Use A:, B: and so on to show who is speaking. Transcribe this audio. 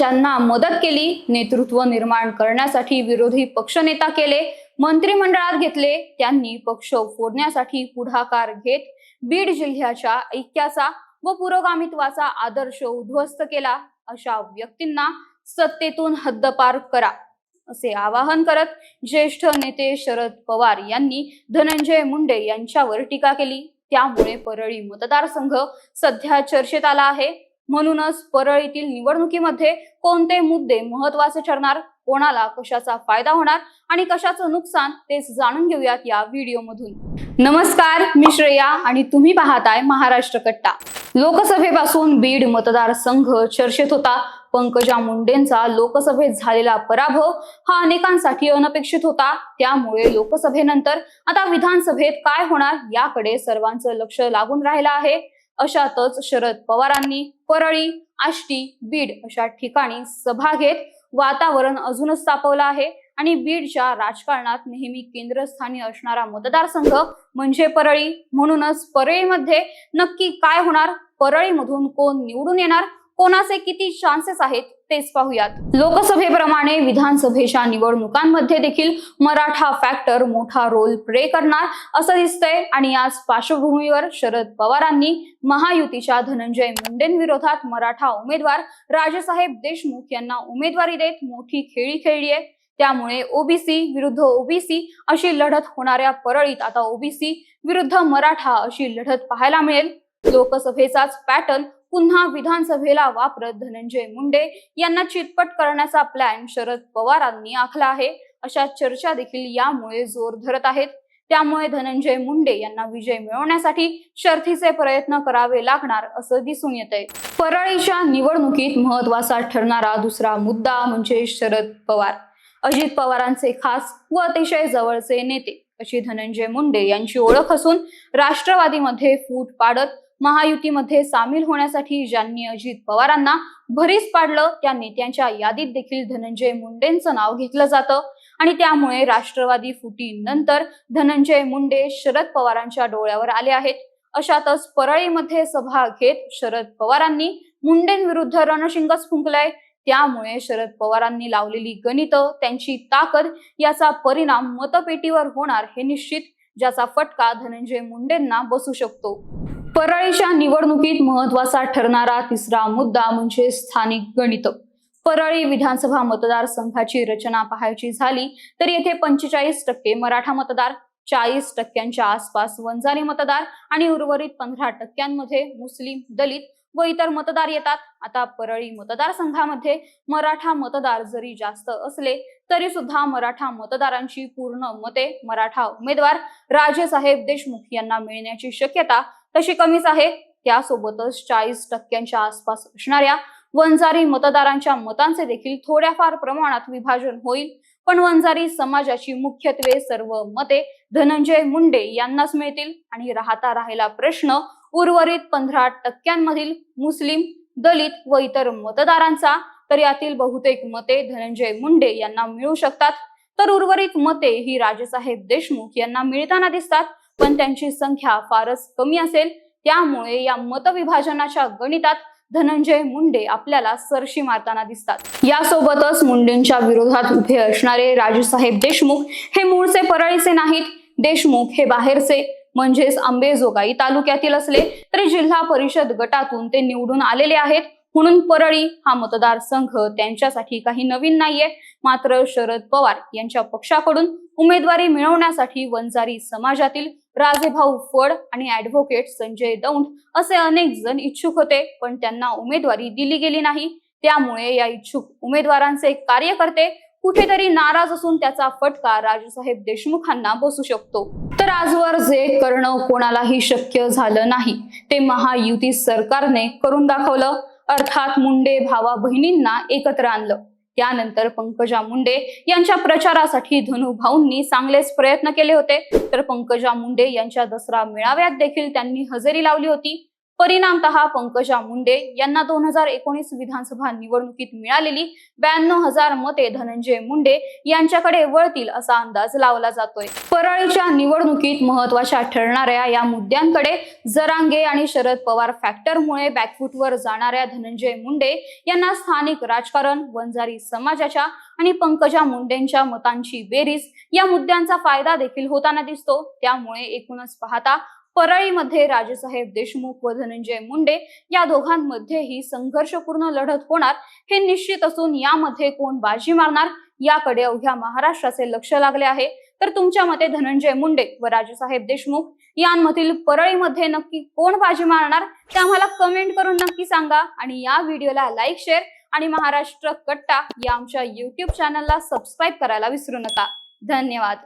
A: ज्यांना मदत केली नेतृत्व निर्माण करण्यासाठी विरोधी पक्षनेता केले मंत्रिमंडळात घेतले त्यांनी पक्ष फोडण्यासाठी पुढाकार घेत बीड जिल्ह्याच्या ऐक्याचा व पुरोगामित्वाचा आदर्श उद्ध्वस्त केला. अशा व्यक्तींना सत्तेतून हद्दपार करा असे आवाहन करत ज्येष्ठ नेते शरद पवार यांनी धनंजय मुंडे यांच्यावर टीका केली. त्यामुळे परळी मतदारसंघ सध्या चर्चेत आला आहे. म्हणूनच परळीतील निवडणुकीमध्ये कोणते मुद्दे महत्त्वाचे ठरणार कोणाला कशाचा फायदा होणार आणि कशाचं नुकसान तेच जाणून घेऊयात या व्हिडिओमधून. नमस्कार मी श्रेया आणि तुम्ही पाहताय महाराष्ट्र कट्टा. लोकसभेपासून बीड मतदारसंघ चर्चेत होता. पंकजा मुंडेंचा लोकसभेत झालेला पराभव हा अनेकांसाठी अनपेक्षित होता. त्यामुळे लोकसभेनंतर आता विधानसभेत काय होणार याकडे सर्वांचं लक्ष लागून राहिलं आहे. अशातच शरद पवारांनी परळी आष्टी बीड अशा ठिकाणी सभा घेत वातावरण अजूनच तापवलं आहे. आणि बीडच्या राजकारणात नेहमी केंद्रस्थानी असणारा मतदारसंघ म्हणजे परळी. म्हणूनच परळीमध्ये नक्की काय होणार? परळीमधून कोण निवडून येणार? कोणाचे किती चान्सेस आहेत? तेच पाहूयात. लोकसभेप्रमाणे विधानसभेच्या निवडणुकांमध्ये देखील मराठा फॅक्टर मोठा रोल प्ले करणार असं दिसतंय. आणि याच पार्श्वभूमीवर शरद पवारांनी महायुतीच्या धनंजय मुंडेंविरोधात मराठा उमेदवार राजेसाहेब देशमुख यांना उमेदवारी देत मोठी खेळी खेळली आहे. त्यामुळे ओबीसी विरुद्ध ओबीसी अशी लढत होणाऱ्या परळीत आता ओबीसी विरुद्ध मराठा अशी लढत पाहायला मिळेल. लोकसभेचाच पॅटर्न पुन्हा विधानसभेला वापरत धनंजय मुंडे यांना चितपट करण्याचा प्लॅन शरद पवारांनी आखला आहे. अशा चर्चा देखील यामुळे जोर धरत आहेत. त्यामुळे धनंजय मुंडे यांना विजय मिळवण्यासाठी शर्थीचे प्रयत्न करावे लागणार असं दिसून येत आहे परळीच्या निवडणुकीत महत्त्वाचा ठरणारा दुसरा मुद्दा म्हणजे शरद पवार. अजित पवारांचे खास व अतिशय जवळचे नेते अशी धनंजय मुंडे यांची ओळख असून राष्ट्रवादीमध्ये फूट पाडत महायुतीमध्ये सामील होण्यासाठी ज्यांनी अजित पवारांना भरीस पाडलं त्या नेत्यांच्या यादीत देखील धनंजय मुंडेंचं नाव घेतलं जातं. आणि त्यामुळे राष्ट्रवादी फुटीनंतर धनंजय मुंडे शरद पवारांच्या डोळ्यावर आले आहेत. अशातच परळीमध्ये सभा घेत शरद पवारांनी मुंडेंविरुद्ध रणशिंगच फुंकलाय. त्यामुळे शरद पवारांनी लावलेली गणितं त्यांची ताकद याचा परिणाम मतपेटीवर होणार हे निश्चित ज्याचा फटका धनंजय मुंडेंना बसू शकतो. परळीच्या निवडणुकीत महत्त्वाचा ठरणारा तिसरा मुद्दा म्हणजे स्थानिक गणित. परळी विधानसभा मतदारसंघाची रचना पाहायची झाली तर येथे पंचेचाळीस टक्के मराठा मतदार चाळीस टक्क्यांच्या आसपास वंजारी मतदार आणि उर्वरित पंधरा टक्क्यांमध्ये मुस्लिम दलित व इतर मतदार येतात. आता परळी मतदारसंघामध्ये मराठा मतदार जरी जास्त असले तरी सुद्धा मराठा मतदारांची पूर्ण मते मराठा उमेदवार राजेसाहेब देशमुख यांना मिळण्याची शक्यता तशी कमीच आहे. त्यासोबतच चाळीस टक्क्यांच्या आसपास असणाऱ्या वंजारी मतदारांच्या मतांचे देखील थोड्याफार प्रमाणात विभाजन होईल. पण वंजारी समाजाची मुख्यत्वे सर्व मते धनंजय मुंडे यांनाच मिळतील. आणि राहता राहिला प्रश्न उर्वरित पंधरा टक्क्यांमधील मुस्लिम दलित व इतर मतदारांचा तर यातील बहुतेक मते धनंजय मुंडे यांना मिळू शकतात. तर उर्वरित मते ही राजेसाहेब देशमुख यांना मिळताना दिसतात पण त्यांची संख्या फारच कमी असेल. त्यामुळे या मतविभाजनाच्या गणितात धनंजय मुंडे आपल्याला सरशी मारताना दिसतात. यासोबतच मुंडेंच्या विरोधात उभे असणारे राजेसाहेब देशमुख हे मूळचे परळीचे नाहीत. देशमुख हे बाहेरचे. म्हणजेच आंबेजोगाई तालुक्यातील असले तरी जिल्हा परिषद गटातून ते निवडून आलेले आहेत. म्हणून परळी हा मतदारसंघ त्यांच्यासाठी काही नवीन नाहीये. मात्र शरद पवार यांच्या पक्षाकडून उमेदवारी मिळवण्यासाठी वंजारी समाजातील राजेभाऊ फड आणि ऍडव्होकेट संजय दौंड असे अनेक जण इच्छुक होते पण त्यांना उमेदवारी दिली गेली नाही. त्यामुळे या इच्छुक उमेदवारांचे कार्यकर्ते कुठेतरी नाराज असून त्याचा फटका राजसाहेब देशमुखांना बसू शकतो. तर आजवर जे करणं कोणालाही शक्य झालं नाही ते महायुती सरकारने करून दाखवलं. अर्थात मुंडे भावा बहिणींना एकत्र आणलं. त्यानंतर पंकजा मुंडे यांच्या प्रचारासाठी धनुभाऊंनी चांगलेच प्रयत्न केले होते. तर पंकजा मुंडे यांच्या दसरा मेळाव्यात देखील त्यांनी हजेरी लावली होती. परिणामतः पंकजा मुंडे यांना दोन हजार एकोणीस विधानसभा निवडणुकीत मिळालेली ब्याण्णव हजार मते धनंजय मुंडे यांच्याकडे वळतील असा अंदाज लावला जातोय. परळीच्या निवडणुकीत महत्त्वाच्या ठरणाऱ्या या मुद्द्यांकडे जरांगे आणि शरद पवार फॅक्टरमुळे बॅकफूटवर जाणाऱ्या धनंजय मुंडे यांना स्थानिक राजकारण वंजारी समाजाच्या आणि पंकजा मुंडेंच्या मतांची बेरीज या मुद्द्यांचा फायदा देखील होताना दिसतो. त्यामुळे एकूणच पाहता परळीमध्ये राजेसाहेब देशमुख व धनंजय मुंडे या दोघांमध्येही संघर्षपूर्ण लढत होणार हे निश्चित असून यामध्ये कोण बाजी मारणार याकडे अवघ्या महाराष्ट्राचे लक्ष लागले आहे. तर तुमच्या मते धनंजय मुंडे व राजेसाहेब देशमुख यांमधील परळीमध्ये नक्की कोण बाजी मारणार? ते आम्हाला कमेंट करून नक्की सांगा आणि या व्हिडिओला लाईक शेअर आणि महाराष्ट्र कट्टा या आमच्या युट्यूब चॅनलला सबस्क्राईब करायला विसरू नका. धन्यवाद.